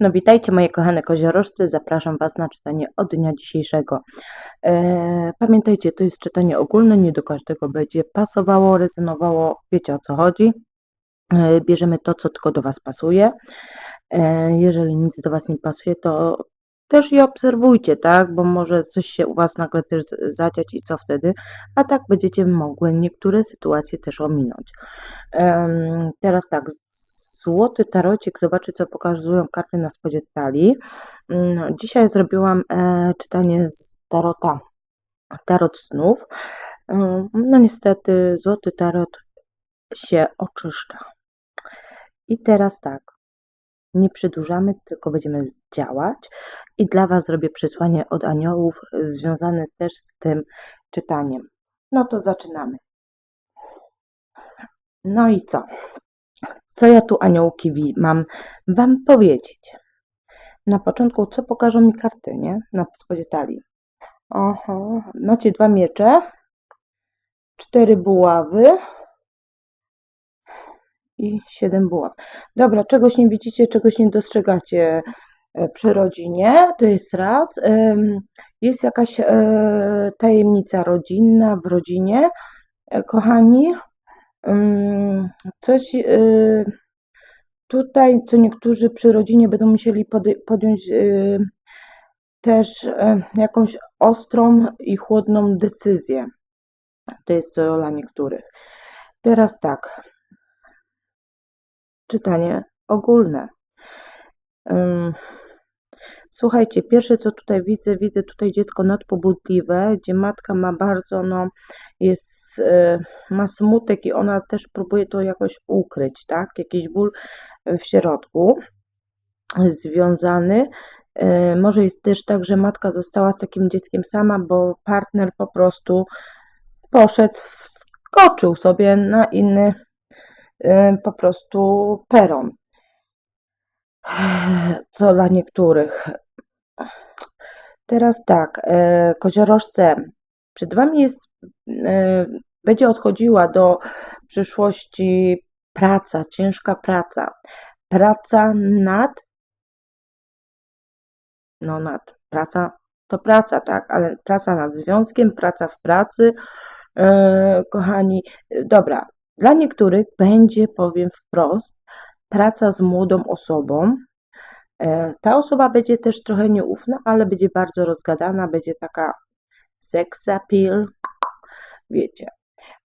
No witajcie moje kochane koziorożce, zapraszam Was na czytanie od dnia dzisiejszego. E, pamiętajcie, to jest czytanie ogólne, nie do każdego będzie pasowało, rezonowało, wiecie o co chodzi. E, bierzemy to, co tylko do Was pasuje. E, jeżeli nic do Was nie pasuje, to też je obserwujcie, tak? Bo może coś się u Was nagle też zadziać i co wtedy? A tak będziecie mogły niektóre sytuacje też ominąć. Teraz tak, złoty tarocik, zobaczy co pokazują karty na spodzie talii. Mm, Dzisiaj zrobiłam e, czytanie z tarota, tarot snów. Em, No niestety złoty tarot się oczyszcza. I teraz tak, nie przedłużamy, tylko będziemy działać. I dla Was zrobię przesłanie od aniołów związane też z tym czytaniem. No to zaczynamy. No i co? Co ja tu aniołki mam Wam powiedzieć? Na początku, co pokażą mi karty, nie? Na spodzie talii. Oho, macie dwa miecze, cztery buławy i siedem buław. Dobra, czegoś nie widzicie, czegoś nie dostrzegacie e, przy rodzinie, to jest raz. Jest jakaś e, tajemnica rodzinna w rodzinie, e, kochani. Coś y, tutaj, co niektórzy przy rodzinie będą musieli podjąć y, też y, jakąś ostrą i chłodną decyzję. To jest co dla niektórych. Teraz tak. Czytanie ogólne. Słuchajcie, pierwsze co tutaj widzę, widzę tutaj dziecko nadpobudliwe, gdzie matka ma bardzo, no, jest, e, ma smutek i ona też próbuje to jakoś ukryć, tak? Jakiś ból w środku związany. E, Może jest też tak, że matka została z takim dzieckiem sama, bo partner po prostu poszedł, wskoczył sobie na inny po prostu peron. Co dla niektórych. Teraz tak, koziorożce, przed Wami jest, e, będzie odchodziła do przyszłości praca, ciężka praca. Praca nad, no nad, praca to praca, tak, ale praca nad związkiem, praca w pracy, e, kochani, dobra, dla niektórych będzie, powiem wprost, praca z młodą osobą, E, Ta osoba będzie też trochę nieufna, ale będzie bardzo rozgadana, będzie taka sex appeal, wiecie.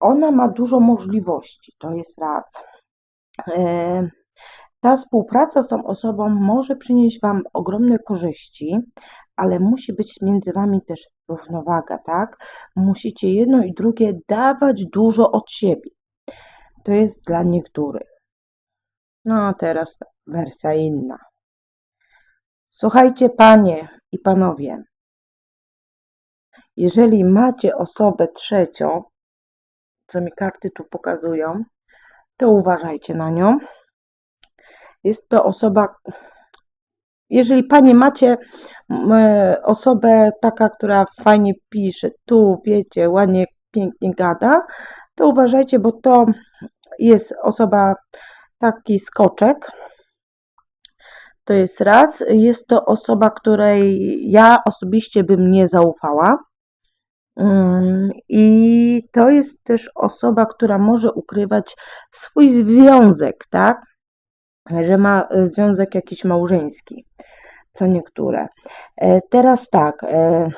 Ona ma dużo możliwości, to jest raz. E, Ta współpraca z tą osobą może przynieść Wam ogromne korzyści, ale musi być między Wami też równowaga, tak? Musicie jedno i drugie dawać dużo od siebie. To jest dla niektórych. No a teraz wersja inna. Słuchajcie, panie i panowie, jeżeli macie osobę trzecią, co mi karty tu pokazują, to uważajcie na nią. Jest to osoba, jeżeli panie macie e, osobę taka, która fajnie pisze, tu wiecie, ładnie, pięknie gada, to uważajcie, bo to jest osoba taki skoczek, to jest raz. Jest to osoba, której ja osobiście bym nie zaufała. I to jest też osoba, która może ukrywać swój związek, tak? Że ma e, związek jakiś małżeński, co niektóre. E, Teraz tak, e,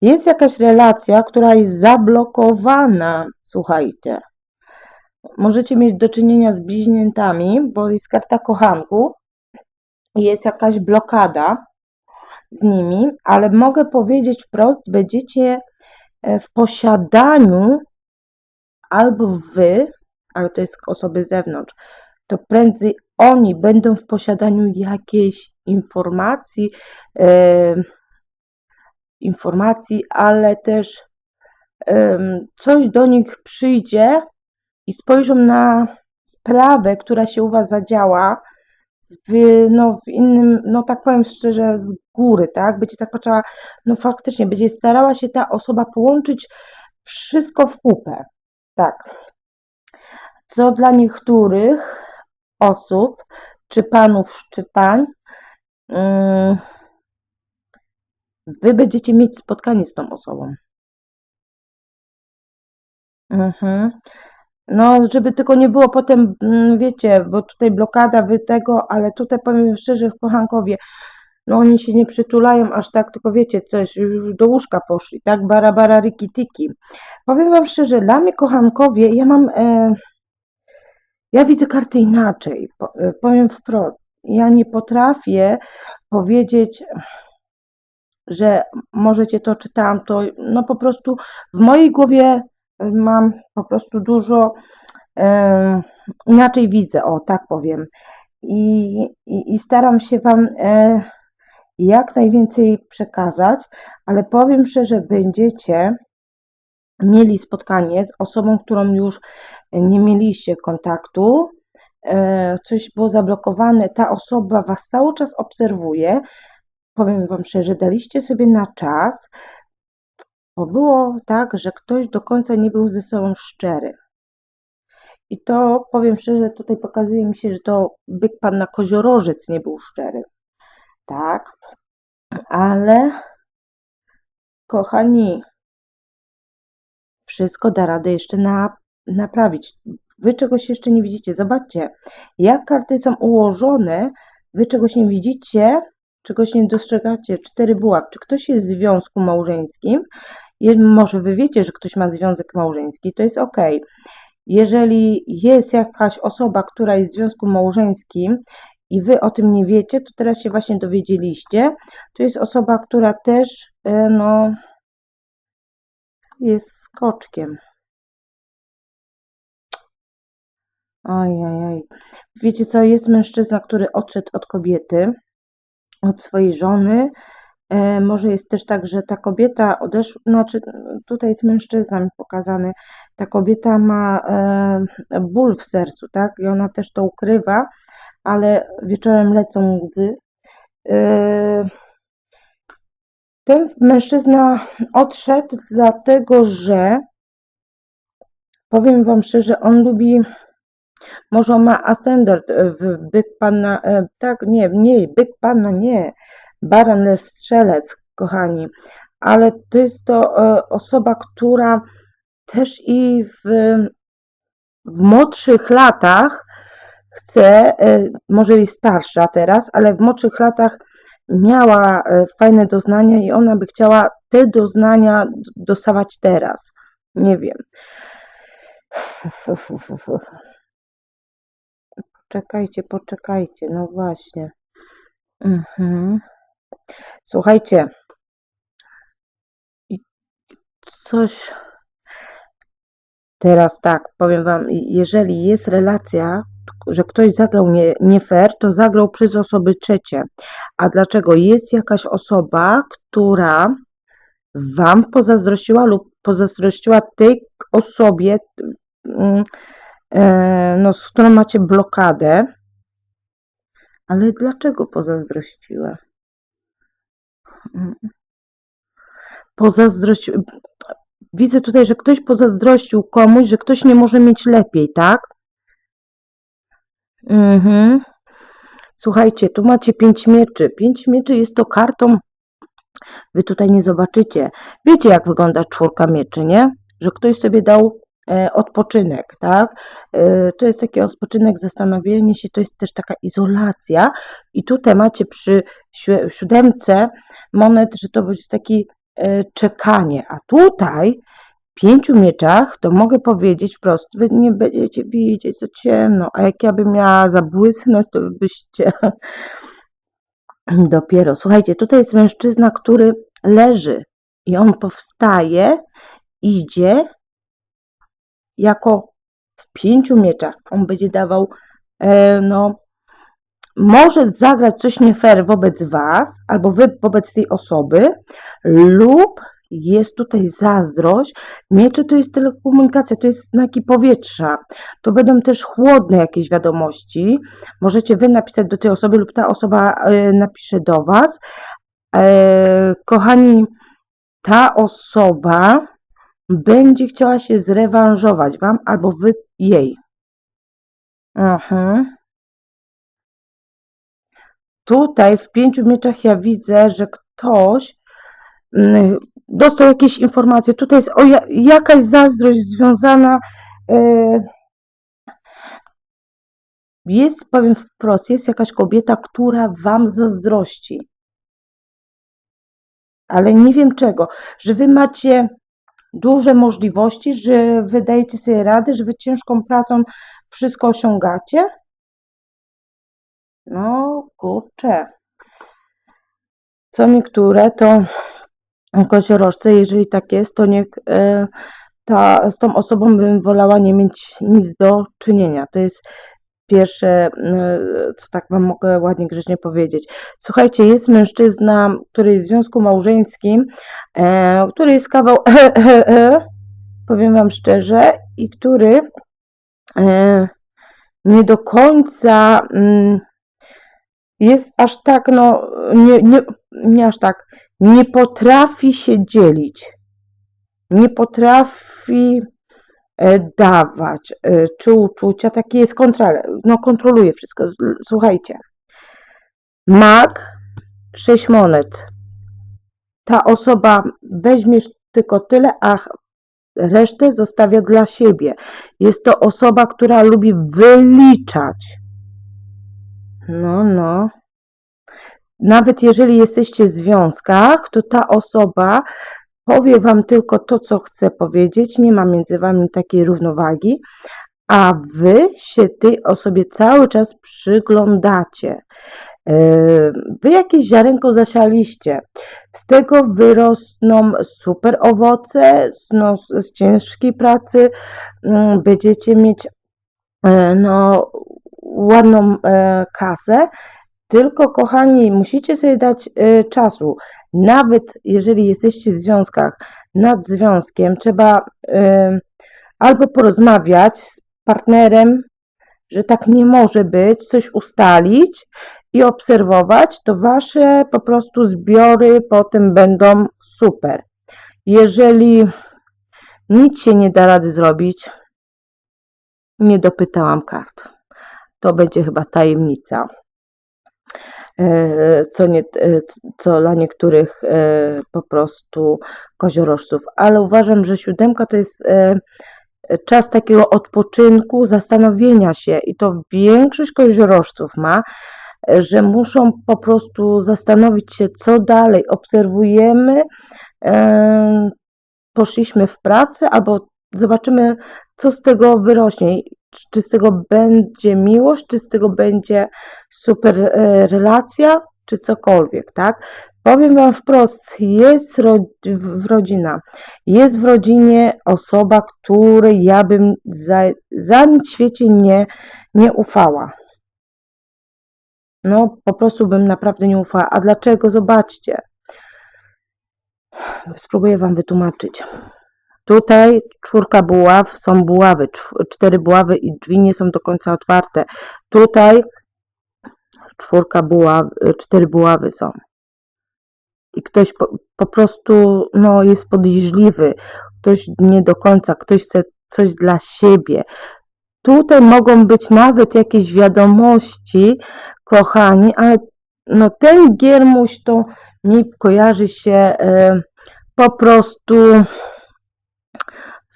jest jakaś relacja, która jest zablokowana, słuchajcie. Możecie mieć do czynienia z bliźniętami, bo jest karta kochanków, jest jakaś blokada z nimi, ale mogę powiedzieć wprost, będziecie e, w posiadaniu albo wy, ale to jest osoby z zewnątrz, to prędzej oni będą w posiadaniu jakiejś informacji, e, informacji, ale też em, coś do nich przyjdzie i spojrzą na sprawę, która się u Was zadziała, w, no, w innym, no tak powiem szczerze, z góry, tak? Będzie tak patrzała, no faktycznie, będzie starała się ta osoba połączyć wszystko w kupę, tak. Co dla niektórych osób, czy panów, czy pań, mm, wy będziecie mieć spotkanie z tą osobą. Mhm. No, żeby tylko nie było potem, mm, wiecie, bo tutaj blokada, wy tego, ale tutaj powiem szczerze, w kochankowie, no oni się nie przytulają aż tak, tylko wiecie, coś, już do łóżka poszli, tak? Bara, bara, riki, tiki. Powiem wam szczerze, dla mnie kochankowie, ja mam, e, ja widzę karty inaczej, e, powiem wprost. Ja nie potrafię powiedzieć, że możecie to czy tamto, no po prostu w mojej głowie mam po prostu dużo e, inaczej widzę, o tak powiem. I, i, i staram się Wam e, jak najwięcej przekazać, ale powiem szczerze, będziecie mieli spotkanie z osobą, którą już nie mieliście kontaktu, e, coś było zablokowane, ta osoba Was cały czas obserwuje. Powiem Wam szczerze, daliście sobie na czas, bo było tak, że ktoś do końca nie był ze sobą szczery. I to powiem szczerze, tutaj pokazuje mi się, że to byk pan na koziorożec nie był szczery. Tak, ale kochani, wszystko da radę jeszcze na, naprawić. Wy czegoś jeszcze nie widzicie. Zobaczcie, jak karty są ułożone, wy czegoś nie widzicie, czegoś nie dostrzegacie. Cztery buław. Czy ktoś jest w związku małżeńskim? Może wy wiecie, że ktoś ma związek małżeński, to jest ok. Jeżeli jest jakaś osoba, która jest w związku małżeńskim i wy o tym nie wiecie, to teraz się właśnie dowiedzieliście. To jest osoba, która też, e, no, jest skoczkiem. Ojej, wiecie co, jest mężczyzna, który odszedł od kobiety, od swojej żony. E, może jest też tak, że ta kobieta odeszła, znaczy tutaj jest mężczyzna mi pokazany, ta kobieta ma e, ból w sercu, tak? I ona też to ukrywa, ale wieczorem lecą łzy. E, ten mężczyzna odszedł, dlatego że powiem Wam szczerze, on lubi, może on ma ascendent w byk panna, tak, nie, nie, byk panna, nie, baran, strzelec, kochani, ale to jest to e, osoba, która też i w, w młodszych latach chce, e, może jest starsza teraz, ale w młodszych latach miała e, fajne doznania i ona by chciała te doznania d- dostawać teraz. Nie wiem. Poczekajcie, poczekajcie, no właśnie. Mhm. Słuchajcie, coś teraz tak, powiem Wam, jeżeli jest relacja, że ktoś zagrał nie, nie fair, to zagrał przez osoby trzecie. A dlaczego? Jest jakaś osoba, która Wam pozazdrościła lub pozazdrościła tej osobie, mm, e, no, z którą macie blokadę. Ale dlaczego pozazdrościła? Pozazdrościł. Widzę tutaj, że ktoś pozazdrościł komuś, że ktoś nie może mieć lepiej, tak? Mhm. Słuchajcie, tu macie pięć mieczy. Pięć mieczy jest to kartą. Wy tutaj nie zobaczycie. Wiecie, jak wygląda czwórka mieczy, nie? Że ktoś sobie dał odpoczynek, tak? E, to jest taki odpoczynek, zastanowienie się, to jest też taka izolacja. I tutaj macie przy si- siódemce monet, że to jest takie e, czekanie. A tutaj pięciu mieczach, to mogę powiedzieć wprost, wy nie będziecie widzieć, co ciemno, a jak ja bym miała zabłysnąć, to byście dopiero. Słuchajcie, tutaj jest mężczyzna, który leży i on powstaje, idzie jako w pięciu mieczach. On będzie dawał, e, no, może zagrać coś nie fair wobec was, albo wy wobec tej osoby, lub jest tutaj zazdrość. Miecze to jest telekomunikacja, to jest znaki powietrza. To będą też chłodne jakieś wiadomości. Możecie wy napisać do tej osoby, lub ta osoba e, napisze do was. E, kochani, ta osoba będzie chciała się zrewanżować wam, albo wy jej. Mhm. tutaj w pięciu mieczach ja widzę, że ktoś mm, dostał jakieś informacje. Tutaj jest o, ja- jakaś zazdrość związana. e, Jest, powiem wprost, jest jakaś kobieta, która wam zazdrości. Ale nie wiem czego, że wy macie duże możliwości, że wydajecie sobie radę, że wy ciężką pracą wszystko osiągacie. No kurczę. Co niektóre to koziorożce, jeżeli tak jest, to niech e, ta, z tą osobą bym wolała nie mieć nic do czynienia. To jest pierwsze, e, co tak wam mogę ładnie grzecznie powiedzieć. Słuchajcie, jest mężczyzna, który jest w związku małżeńskim, e, który jest kawał, powiem wam szczerze, i który e, nie do końca mm, jest aż tak, no, nie, nie, nie aż tak, nie potrafi się dzielić, nie potrafi e, dawać, e, czy uczucia, taki jest kontroler, no kontroluje wszystko. Słuchajcie, mag, sześć monet, ta osoba weźmiesz tylko tyle, a resztę zostawia dla siebie. Jest to osoba, która lubi wyliczać. No, no. Nawet jeżeli jesteście w związkach, to ta osoba powie wam tylko to, co chce powiedzieć, nie ma między wami takiej równowagi, a wy się tej osobie cały czas przyglądacie. Yy, Wy jakieś ziarenko zasialiście. Z tego wyrosną super owoce, no, z ciężkiej pracy mm, będziecie mieć e, no, ładną e, kasę. Tylko, kochani, musicie sobie dać e, czasu. Nawet jeżeli jesteście w związkach, nad związkiem, trzeba e, albo porozmawiać z partnerem, że tak nie może być, coś ustalić i obserwować, to wasze po prostu zbiory potem będą super. Jeżeli nic się nie da rady zrobić, nie dopytałam kart. To będzie chyba tajemnica. E, Co, nie, e, co dla niektórych e, po prostu koziorożców. Ale uważam, że siódemka to jest czas takiego odpoczynku, zastanowienia się i to większość koziorożców ma, że muszą po prostu zastanowić się, co dalej. Obserwujemy, poszliśmy w pracę, albo zobaczymy, co z tego wyrośnie. Czy- z tego będzie miłość, czy z tego będzie super e, relacja, czy cokolwiek, tak? Powiem Wam wprost, jest w rodzina, jest w rodzinie osoba, której ja bym za, za nic w świecie nie, nie ufała. No, po prostu bym naprawdę nie ufała. A dlaczego? Zobaczcie. Spróbuję Wam wytłumaczyć. Tutaj czwórka buław, są buławy, cztery buławy i drzwi nie są do końca otwarte. Tutaj czwórka buław, cztery buławy są. I ktoś po, po prostu no, jest podejrzliwy, ktoś nie do końca, ktoś chce coś dla siebie. Tutaj mogą być nawet jakieś wiadomości, kochani, ale no, ten giermuś to mi kojarzy się e, po prostu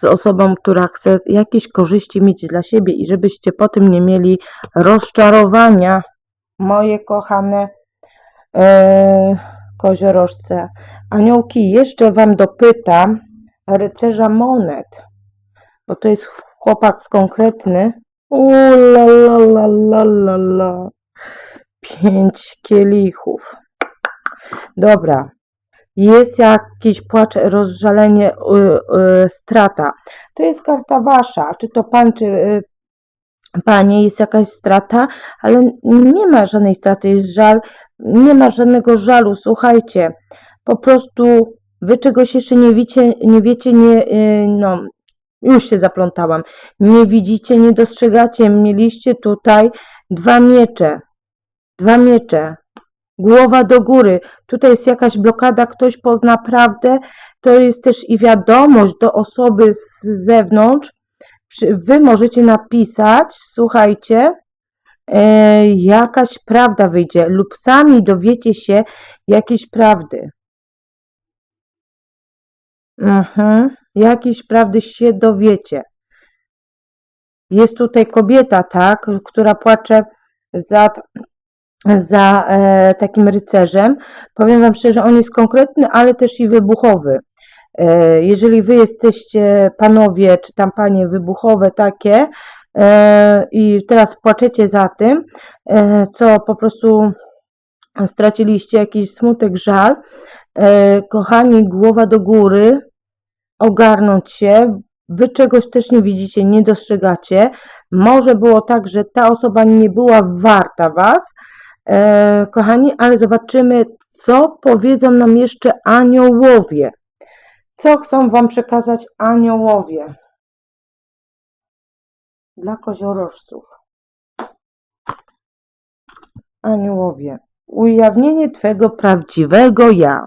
z osobą, która chce jakieś korzyści mieć dla siebie i żebyście po tym nie mieli rozczarowania, moje kochane e, koziorożce. Aniołki, jeszcze Wam dopytam rycerza monet, bo to jest chłopak konkretny. Ula la la la la la. Pięć kielichów. Dobra. Jest jakiś płacz, rozżalenie, y, y, strata. To jest karta wasza, czy to pan, czy y, panie, jest jakaś strata, ale nie ma żadnej straty, jest żal, nie ma żadnego żalu, słuchajcie, po prostu wy czegoś jeszcze nie wiecie, nie wiecie, nie, y, no, już się zaplątałam, nie widzicie, nie dostrzegacie, mieliście tutaj dwa miecze, dwa miecze, głowa do góry, tutaj jest jakaś blokada, ktoś pozna prawdę, to jest też i wiadomość do osoby z zewnątrz, wy możecie napisać, słuchajcie, e, jakaś prawda wyjdzie lub sami dowiecie się jakiejś prawdy. Mhm, jakiejś prawdy się dowiecie. Jest tutaj kobieta, tak, która płacze za, za e, takim rycerzem. Powiem Wam szczerze, on jest konkretny, ale też i wybuchowy. E, jeżeli Wy jesteście panowie, czy tam panie wybuchowe takie e, i teraz płaczecie za tym, e, co po prostu straciliście jakiś smutek, żal, e, kochani, głowa do góry, ogarnąć się, wy czegoś też nie widzicie, nie dostrzegacie. Może było tak, że ta osoba nie była warta was, kochani, ale zobaczymy, co powiedzą nam jeszcze aniołowie. Co chcą wam przekazać aniołowie dla koziorożców? Aniołowie. Ujawnienie Twego prawdziwego ja.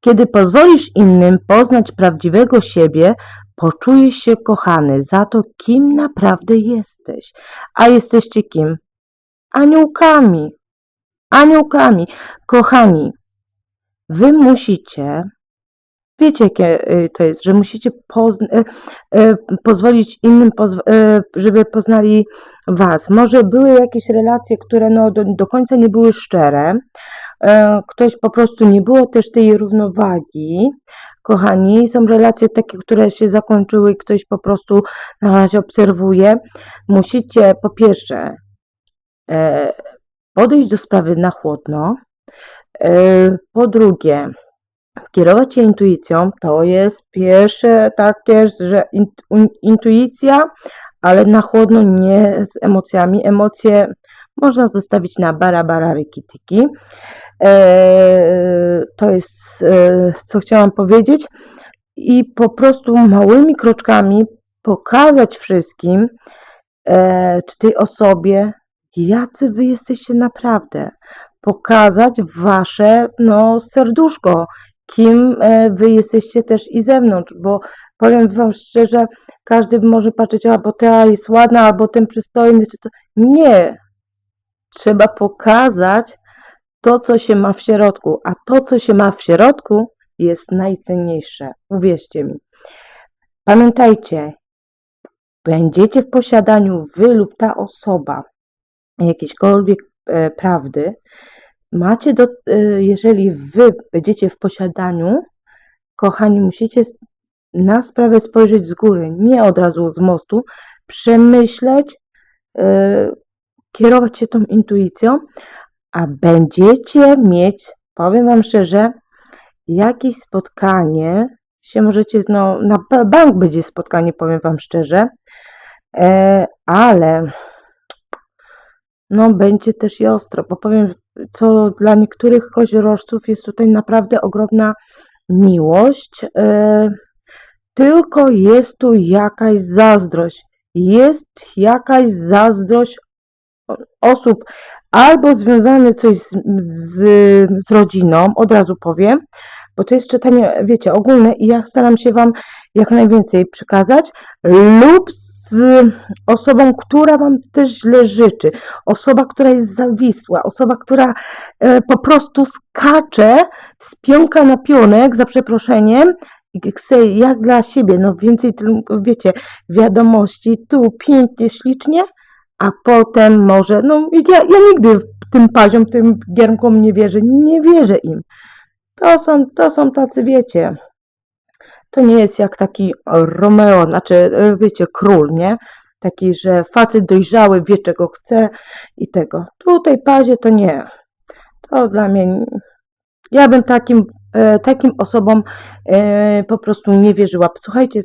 Kiedy pozwolisz innym poznać prawdziwego siebie, poczujesz się kochany za to, kim naprawdę jesteś. A jesteście kim? Aniołkami. Aniołkami. Kochani, wy musicie, wiecie jakie y, to jest, że musicie pozn- y, y, pozwolić innym, żeby poznali was. Może były jakieś relacje, które no, do, do końca nie były szczere, ktoś po prostu nie było też tej równowagi. Kochani, są relacje takie, które się zakończyły i ktoś po prostu na razie obserwuje. Musicie po pierwsze podejść do sprawy na chłodno. E, po drugie, kierować się intuicją. To jest pierwsze takie, że intuicja, ale na chłodno, nie z emocjami. Emocje można zostawić na bara, bara, ryki, tyki. E, to jest, e, co chciałam powiedzieć. I po prostu małymi kroczkami pokazać wszystkim, czy tej osobie, jacy wy jesteście naprawdę. Pokazać wasze no, serduszko, kim e, wy jesteście też i zewnątrz, bo powiem wam szczerze, każdy może patrzeć, albo ta jest ładna, albo ten przystojny, czy co. Nie. Trzeba pokazać to, co się ma w środku, a to, co się ma w środku, jest najcenniejsze. Uwierzcie mi. Pamiętajcie, będziecie w posiadaniu wy lub ta osoba jakiejśkolwiek e, prawdy, macie do, e, jeżeli wy będziecie w posiadaniu, kochani, musicie na sprawę spojrzeć z góry, nie od razu z mostu, przemyśleć, e, kierować się tą intuicją, a będziecie mieć, powiem Wam szczerze, jakieś spotkanie, się możecie, no, na ba- bank będzie spotkanie, powiem Wam szczerze, ale no będzie też i ostro, bo powiem, co dla niektórych koziorożców jest tutaj naprawdę ogromna miłość, e, tylko jest tu jakaś zazdrość, jest jakaś zazdrość osób albo związane coś z, z, z rodziną, od razu powiem, bo to jest czytanie, wiecie, ogólne i ja staram się Wam jak najwięcej przekazać, lub z osobą, która Wam też źle życzy, osoba, która jest zawisła, osoba, która e, po prostu skacze z pionka na pionek, za przeproszeniem, i chce jak dla siebie, no więcej, wiecie, wiadomości, tu pięknie, ślicznie, a potem może, no ja, ja nigdy tym paziom, tym giermkom nie wierzę, nie wierzę im. To są, to są tacy, wiecie, to nie jest jak taki Romeo, znaczy, e, wiecie, król, nie? Taki, że facet dojrzały, wie czego chce i tego. Tutaj pazie to nie. To dla mnie, ja bym takim, e, takim osobom e, po prostu nie wierzyła. Słuchajcie,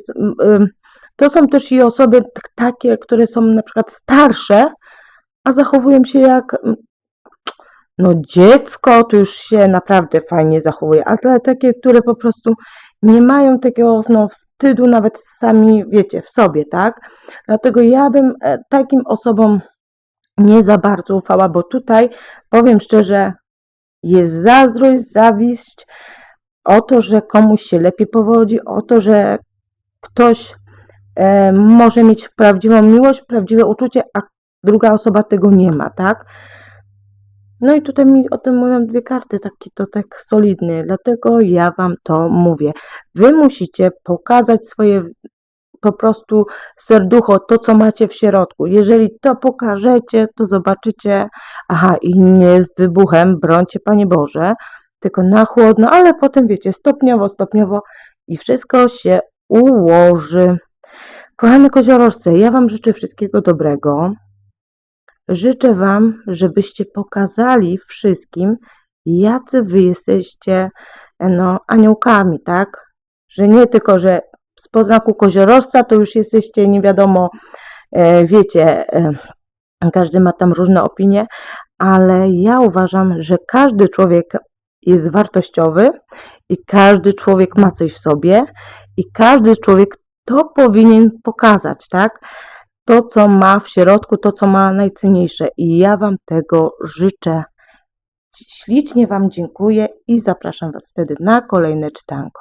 to są też i osoby takie, które są na przykład starsze, a zachowują się jak no dziecko, to już się naprawdę fajnie zachowuje, ale takie, które po prostu nie mają takiego no, wstydu nawet sami, wiecie, w sobie, tak? Dlatego ja bym e, takim osobom nie za bardzo ufała, bo tutaj powiem szczerze, jest zazdrość, zawiść o to, że komuś się lepiej powodzi, o to, że ktoś e, może mieć prawdziwą miłość, prawdziwe uczucie, a druga osoba tego nie ma, tak? No i tutaj mi o tym mówią dwie karty, taki to tak solidny, dlatego ja Wam to mówię. Wy musicie pokazać swoje po prostu serducho, to co macie w środku. Jeżeli to pokażecie, to zobaczycie, aha, i nie z wybuchem, brońcie Panie Boże, tylko na chłodno, ale potem wiecie, stopniowo, stopniowo i wszystko się ułoży. Kochane koziorożce, ja Wam życzę wszystkiego dobrego. Życzę Wam, żebyście pokazali wszystkim, jacy Wy jesteście no, aniołkami, tak? Że nie tylko, że z poznaku koziorożca to już jesteście nie wiadomo, e, wiecie, e, każdy ma tam różne opinie, ale ja uważam, że każdy człowiek jest wartościowy i każdy człowiek ma coś w sobie i każdy człowiek to powinien pokazać, tak? To, co ma w środku, to, co ma najcenniejsze. I ja Wam tego życzę. Ślicznie Wam dziękuję i zapraszam Was wtedy na kolejne czytanko.